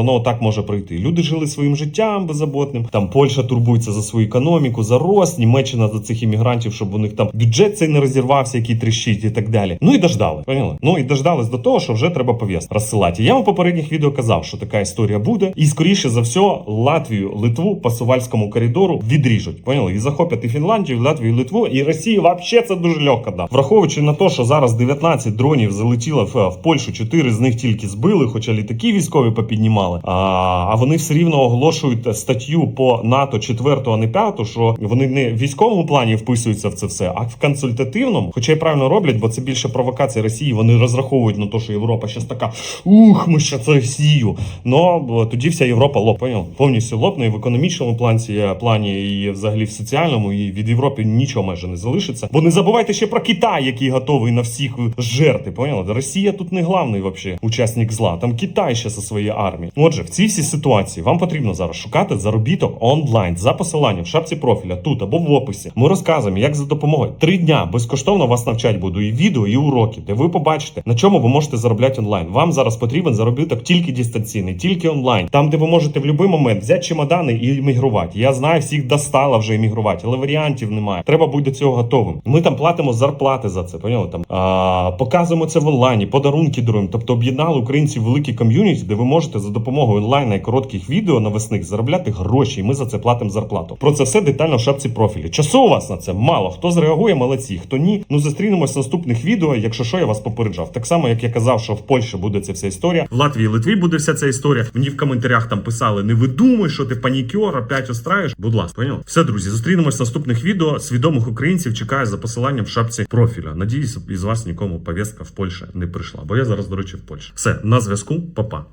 воно так може пройти. Люди жили своїм життям беззаботним. Там Польща турбується за свою економіку, за рост, Німеччина за цих іммігрантів, щоб у них там бюджет цей не розірвався, який тріщить і так далі. Ну і дождали. Поняли? Ну і дождались до того, що вже треба пов'язку розсилати. Я вам в попередніх відео казав, що така історія буде, і скоріше за все Латвію, Литву по Сувальському коридору відріжуть. Поняли? І захоплять і Фінляндію, і Латвію, і Литву, і Росію вообще це дуже легко да. Враховуючи на те, що зараз 19 дронів залетіло в, в Польщу, 4 з них тільки збили, хоча літаки військові попіднімали. А, а вони все рівно оголошують статтю по НАТО 4, а не 5, що вони не в військовому плані вписуються в це все, а в консультативному, хоча й правильно роблять, бо це більше провокація Росії. Вони розраховують на те, що Європа щас така ух, ми ще це Росію. Бо тоді вся Європа поняв? повністю лопне і в економічному плані, плані, і взагалі в соціальному, і від Європи нічого майже не залишиться. Бо не забувайте ще про Китай, який готовий на всіх жерти. Поняли? Росія тут не главний вообще учасник зла. Там Китай ще зі своєю армією. Отже, в цій всій ситуації вам потрібно зараз шукати заробіток онлайн за посиланням в шапці профіля тут або в описі. Ми розказуємо, як за допомогою три дня безкоштовно вас навчать буду і відео, і уроки, де ви побачите, на чому ви можете заробляти онлайн. Вам зараз потрібен заробіток тільки дистанційний, тільки онлайн. Там, де ви можете в будь-який момент взяти чемодани і іммігрувати. Я знаю, всіх достала вже іммігрувати, але варіантів немає. Треба бути до цього готовим. Ми там платимо зарплати за це. Поняли? Там а, показуємо це в онлайні, подарунки даруємо. Тобто об'єднали українців великі ком'юніті, де ви можете за допомогою онлайна і коротких відео навесних заробляти гроші, і ми за це платимо зарплату. Про це все детально в шапці профілі. Часу у вас на це мало. Хто зреагує, молодці, хто ні. Ну зустрінемось в наступних відео. Якщо що, я вас попереджав. Так само, як я казав, що в Польщі буде ця вся історія. В Латвії, Литві буде вся ця історія. Мені в коментарях там писали: не видумай, що ти панікер, опять устраєш. Будь ласка, поняв? Все, друзі, зустрінемось в наступних відео. Свідомих українців чекаю за посиланням в шапці профіля. Надіюсь, із вас нікому повістка в Польщі не прийшла. Бо я зараз, до речі, в Польщі. Все на зв'язку, Па-па.